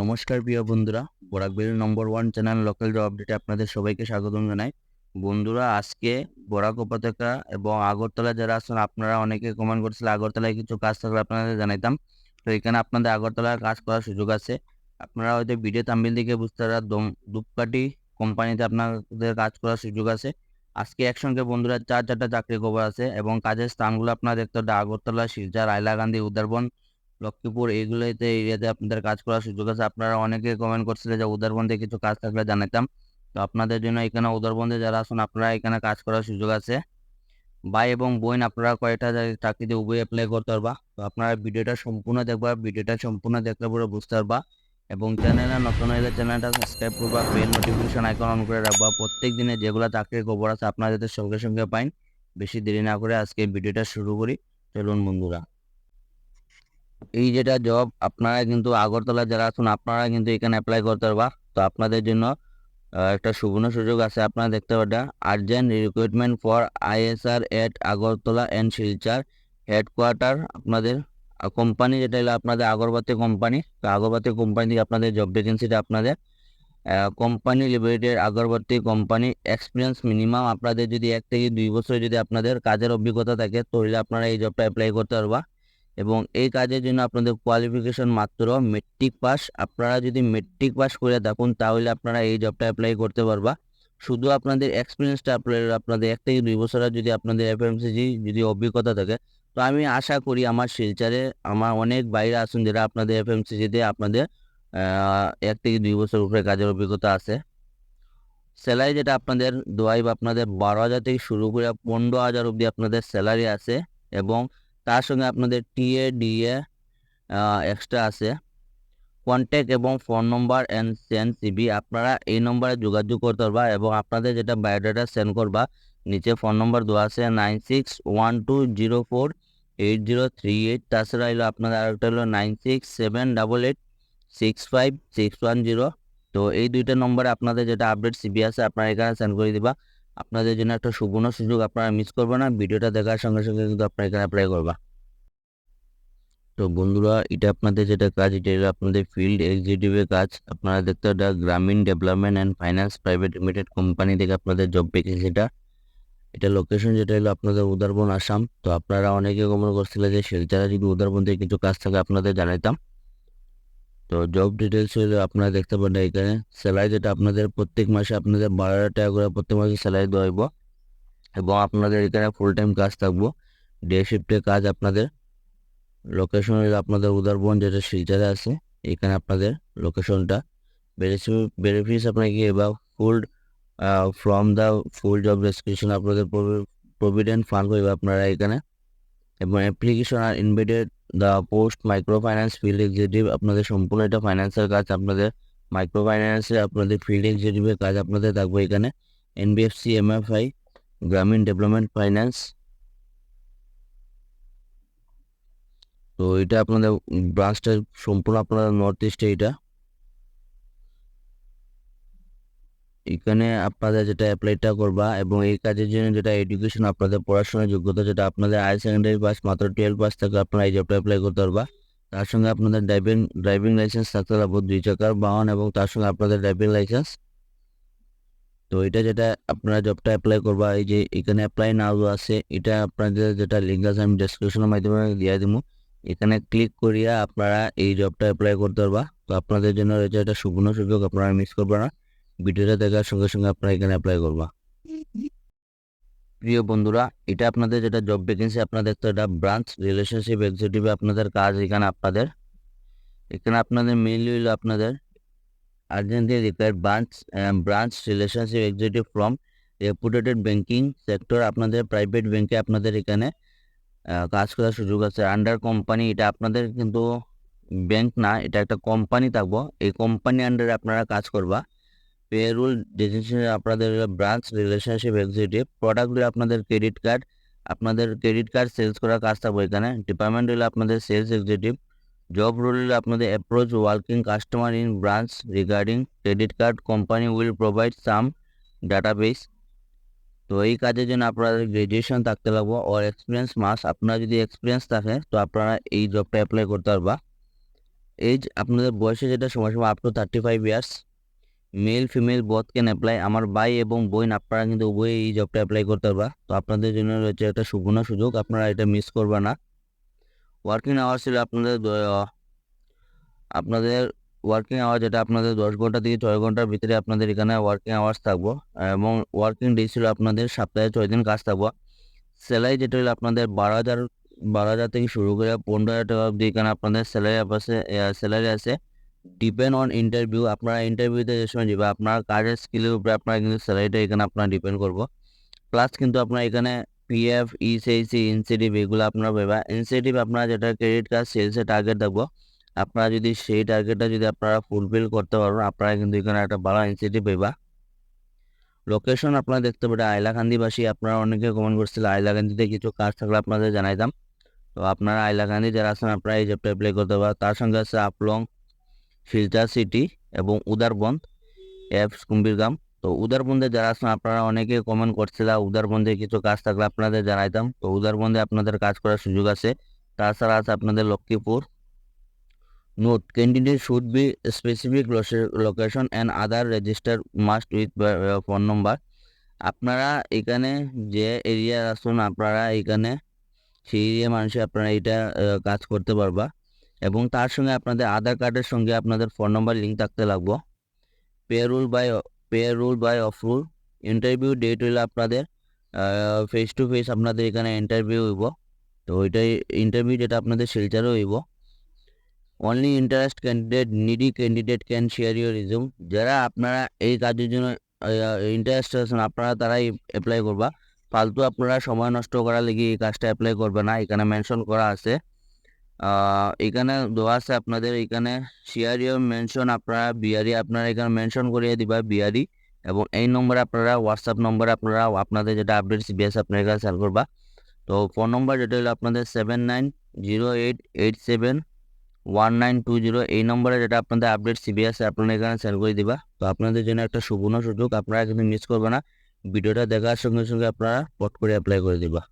নমস্কার প্রিয় বন্ধুরা Barak Valley number one channel local job আপডেটে আপনাদের সবাইকে স্বাগতম জানাই। বন্ধুরা, আজকে বরাক উপত্যকা এবং আগরতলা যারা আছেন, আপনারা অনেকে কমেন্ট করছিলেন আগরতলায় কিছু কাজ থাকলে আপনাদের জানাইতাম। তো এখানে আপনাদের আগরতলায় কাজ করার সুযোগ আছে। আপনারা হয়তো ভিডিও তাম্বিল দিকে বুঝতে পারা দম, ধূপকাঠি কোম্পানিতে আপনাদের কাজ করার সুযোগ আছে। আজকে একসঙ্গে বন্ধুরা চার চারটা চাকরি খবর আছে এবং কাজের স্থানগুলো আপনারা দেখতে হবে আগরতলা, শিলচর হাইলাকান্দি উদারবন লক্ষ্মীপুর এইগুলোতে এরিয়াতে আপনাদের কাজ করার সুযোগ আছে। আপনারা অনেকে কমেন্ট করছিলেন যে উদারবন্দে কিছু কাজ থাকলে জানাতাম। তো আপনাদের জন্য এখানে উদারবন্দে যারা আছেন, আপনারা এখানে কাজ করার সুযোগ আছে। ভাই এবং বোন, আপনারা কয়টা চাকরিতে উভয় অ্যাপ্লাই করতে পারবা। তো আপনারা ভিডিওটা সম্পূর্ণ দেখবা, ভিডিওটা সম্পূর্ণ দেখলে পরে বুঝতে পারবা। এবং চ্যানেলে নতুন হলে চ্যানেলটা সাবস্ক্রাইব করবা বেল নোটিফিকেশন আইকন অন করে রাখবা। প্রত্যেক দিনে যেগুলো চাকরির খবর আছে, আপনারা যাতে সঙ্গে সঙ্গে পাইন। বেশি দেরি না করে আজকে ভিডিওটা শুরু করি। চলুন বন্ধুরা। এই যেটা জব আপনারা কিন্তু আগরতলা যারা আছেন, আপনারা কিন্তু এখানে অ্যাপ্লাই করতে পারবা। তো আপনাদের জন্য একটা সুবর্ণ সুযোগ আছে, আপনারা দেখতে পাবেন urgent recruitment for ISR at Agartala and Silchar headquarter আপনাদের কোম্পানি যেটা হলো আপনাদের আগরবাতি কোম্পানি তো আগরবাতি কোম্পানি থেকে আপনাদের জব ভ্যাকেন্সিটা আপনাদের company limited agarbatti company experience minimum আপনাদের যদি এক থেকে দুই বছর যদি আপনাদের কাজের অভিজ্ঞতা থাকে, তাহলে আপনারা এই জবটা অ্যাপ্লাই করতে পারবা। এবং এই কাজের জন্য আপনাদের কোয়ালিফিকেশন মাত্র মেট্রিক পাস আপনারা যদি মেট্রিক পাস করে থাকুন, তাহলে আপনারা এই জবটা অ্যাপ্লাই করতে পারবা। শুধু আপনাদের এক্সপিরিয়েন্সটা আপনাদের এক থেকে দুই বছরের যদি আপনাদের এফএমসিজি যদি অভিজ্ঞতা থাকে, তো আমি আশা করি আমার শিলচারে আমার অনেক বাইরে আসুন যারা আপনাদের এফএমসিজিতে আপনাদের এক থেকে দুই বছর উপরে কাজের অভিজ্ঞতা আছে। স্যালারি যেটা আপনাদের দোয়াইব আপনাদের বারো হাজার থেকে শুরু করে পনেরো হাজার অবধি আপনাদের স্যালারি আছে এবং তার সঙ্গে আপনাদের টিএ ডিএ এক্সট্রা আছে। কন্ট্যাক্ট এবং phone number and send CV আপনারা এই নম্বরে যোগাযোগ করতে পারবা এবং আপনাদের যেটা বায়োডাটা সেন্ড করবা, নিচে ফোন নম্বর দেওয়া আছে nine six one two zero four eight zero three eight তাছাড়া হলো আপনাদের আরেকটা হলো nine six seven double eight six five six one zero তো এই দুইটা নম্বরে আপনাদের যেটা আপডেট সিবি আছে, আপনারা এখানে সেন্ড করে দিবা। আপনাদের জন্য একটা সুবর্ণ সুযোগ, আপনারা মিস করবেন না, ভিডিওটা দেখার সঙ্গে সঙ্গে কিন্তু আপনারা এখানে অ্যাপ্লাই করবা। তো বন্ধুরা, এটা আপনাদের যেটা কাজ, এটা আপনাদের ফিল্ড এক্সিকিউটিভের কাজ। আপনারা দেখতে এটা Grameen development and finance private limited company থেকে আপনাদের জব ভ্যাকেন্সিটা এটা লোকেশন যেটা হলো আপনাদের উদারবন, আসাম। তো আপনারা অনেকে কমেন্ট করছিলেন যে শিলচরে যদি উদারবন থেকে কিছু কাজ থাকে, আপনাদের জানাইতাম। তো জব ডিটেলস হলো আপনারা দেখতে পারেন এখানে। স্যালারি যেটা আপনাদের প্রত্যেক মাসে আপনাদের বারো হাজার টাকা করে প্রত্যেক মাসে স্যালারি দেওয়া এবং আপনাদের এখানে ফুল টাইম কাজ থাকব। ডে শিফটে কাজ আপনাদের। লোকেশন হলো আপনাদের উদারবন, যেটা শিলচরে আছে, এখানে আপনাদের লোকেশনটা বেনিফিটস আপনাকে এবার full from the full job description আপনাদের প্রভিডেন্ট ফান্ড হইবে আপনারা এখানে। এবং application R invited the post micro finance field executive আপনাদের সম্পূর্ণ এটা ফাইন্যান্সের কাজ, আপনাদের মাইক্রো ফাইন্যান্সে আপনাদের ফিল্ড এক্সিকিউটিভের কাজ আপনাদের থাকবে এখানে। NBFC MFI Grameen development finance তো এটা আপনাদের ব্রাঞ্চটা সম্পূর্ণ আপনাদের নর্থ ইস্টে এটা। এখানে আপনাদের যেটা অ্যাপ্লাইটা করবা এবং এই কাজের জন্য যেটা এডুকেশন আপনাদের পড়াশোনার যোগ্যতা যেটা আপনাদের হায়ার সেকেন্ডারি পাস মাত্র টুয়েলভ পাস থাকলে আপনারা এই জবটা অ্যাপ্লাই করতে পারবা। তার সঙ্গে আপনাদের ড্রাইভিং ড্রাইভিং লাইসেন্স থাকতে হবে দুই চাকার বাহন এবং তার সঙ্গে আপনাদের ড্রাইভিং লাইসেন্স তো এটা যেটা আপনারা জবটা অ্যাপ্লাই করবা, এই যে এখানে অ্যাপ্লাই নাও আছে, এটা আপনাদের যেটা লিঙ্ক আছে আমি ডেসক্রিপশনের মাধ্যমে দিয়ে দিব। এখানে ক্লিক করিয়া আপনারা এই জবটা অ্যাপ্লাই করতে পারবা। তো আপনাদের জন্য রয়েছে একটা সুবর্ণ সুযোগ, আপনারা মিস করবেন না। ভিডিওটা দেখার সঙ্গে সঙ্গে আপনারা এখানে অ্যাপ্লাই করবা। প্রিয় বন্ধুরা, এটা আপনাদের যেটা জব ভ্যাকেন্সি আপনাদের দেখতে এটা ব্রাঞ্চ রিলেশনশিপ এক্সিকিউটিভ আপনাদের কাজ এখানে আপনাদের। এখানে আপনাদের মেইনলি হলো আপনাদের urgently require branch branch relationship executive from reputed banking sector আপনাদের প্রাইভেট ব্যাংকে আপনাদের এখানে কাজ করার সুযোগ আছে। আন্ডার কোম্পানি এটা আপনাদের কিন্তু ব্যাংক না, এটা একটা কোম্পানি থাকব। এই কোম্পানি আন্ডারে আপনারা কাজ করবা। পেরুল ডিসিশন আপনাদের ব্রাঞ্চ রিলেশনশিপ এক্সিকিউটিভ প্রোডাক্টগুলো আপনাদের ক্রেডিট কার্ড আপনাদের ক্রেডিট কার্ড সেলস করার কাজ থাকব এখানে। ডিপার্টমেন্ট হলো আপনাদের সেলস এক্সিকিউটিভ জব রোল হলো আপনাদের approach working customer in branch regarding credit card company will provide some database তো এই কাজের জন্য আপনাদের গ্রাজুয়েশন থাকতে লাগবে ওর এক্সপিরিয়েন্স মাস আপনার যদি এক্সপিরিয়েন্স থাকে, তো আপনারা এই জবটা অ্যাপ্লাই করতে পারবা। এজ আপনাদের বয়সে যেটা সময়সীমা up to thirty five years male female both can apply আমার ভাই এবং বোন, আপনারা কিন্তু উভয়ই এই জবটা অ্যাপ্লাই করতে পারবা। তো আপনাদের জন্য রয়েছে একটা সুবর্ণ সুযোগ, আপনারা এটা মিস করবে না। ওয়ার্কিং আওয়ার্স ছিল আপনাদের আপনাদের ওয়ার্কিং আওয়ার যেটা আপনাদের দশ ঘণ্টা থেকে ছয় ঘণ্টার ভিতরে আপনাদের এখানে ওয়ার্কিং আওয়ার্স থাকব, এবং ওয়ার্কিং ডে ছিল আপনাদের সপ্তাহে ছয় দিন কাজ থাকব। স্যালারি যেটা হলো আপনাদের বারো হাজার বারো হাজার থেকে শুরু করে পনেরো হাজার টাকা অবধি এখানে আপনাদের স্যালারি আছে স্যালারি আছে। ডিপেন্ড অন ইন্টারভিউ আপনারা ইন্টারভিউতে যে সময় যাবে আপনার কাজের স্কিলের উপরে আপনারা কিন্তু স্যালারিটা এখানে আপনারা ডিপেন্ড করব। প্লাস কিন্তু আপনার এখানে পিএফ ইসিআইসি ইনসেটিভ এগুলো আপনারা পাবা ইনসেটিভ আপনারা যেটা ক্রেডিট কার্ড সেলসের টার্গেট থাকব আপনারা যদি সেই টার্গেটটা যদি আপনারা ফুলফিল করতে পারবেন, আপনারা কিন্তু এখানে একটা ভালো ইনসেটিভ পাইবা। লোকেশন আপনারা দেখতে পাবেন আইলাকান্দিবাসী আপনারা অনেকে কমেন্ট করছিল আইলাকান্দিতে কিছু কাজ থাকলে আপনাদের জানাইতাম। তো আপনারা আইলাকান্দি যারা আছেন, আপনারা এই জবটা অ্যাপ্লাই করতে পারেন তার সঙ্গে আছে আপলং শিলচর সিটি এবং উদারবন্দ অ্যাপস কুম্বিরগাম তো উদারবন্দে যারা আছেন, আপনারা অনেকে কমেন্ট করছিল উদারবন্দে কিছু কাজ থাকলে আপনাদের জানাইতাম। তো উদারবন্দে আপনাদের কাজ করার সুযোগ আছে। তাছাড়া আছে আপনাদের Lakshmipur note candidate should be specific location and other register must with phone number আপনারা এখানে যে এরিয়া আসুন, আপনারা এখানে সেই এরিয়া মানুষে আপনারা এটা কাজ করতে পারবা। এবং তার সঙ্গে আপনাদের আধার কার্ডের সঙ্গে আপনাদের ফোন নম্বর লিঙ্ক থাকতে লাগবো। Pay roll by pay roll by off roll interview date হইলে আপনাদের ফেস টু ফেস আপনাদের এখানে ইন্টারভিউ হইব। তো ওইটাই ইন্টারভিউ যেটা আপনাদের শিলচারও হইব। Only interest candidate needy candidate can share your resume যারা আপনারা এই কাজের জন্য ইন্টারেস্ট আছেন, আপনারা তারাই অ্যাপ্লাই করবা। ফালতু আপনারা সময় নষ্ট করার লেগে এই কাজটা অ্যাপ্লাই করবে না। এখানে মেনশন করা আছে। এখানে দেওয়া আছে আপনাদের, এখানে শেয়ার ইউর মেনশন আপনারা বিয়ারি আপনারা এখানে মেনশন করিয়ে দিবা বিয়ারি এবং এই নম্বরে আপনারা হোয়াটসঅ্যাপ নম্বরে আপনারা আপনাদের যেটা আপডেট সিবিএস আপনার এখানে সেল করবা। তো ফোন নম্বর যেটা হলো আপনাদের seven nine zero eight eight seven one nine two zero এই নম্বরে যেটা আপনাদের আপডেট সিবিএস আপনারা এখানে সেন্ড করে দিবা। তো আপনাদের জন্য একটা সুবর্ণ সুযোগ, আপনারা এখানে মিস করবে না। ভিডিওটা দেখার সঙ্গে সঙ্গে আপনারা পট করে অ্যাপ্লাই করে দিবা।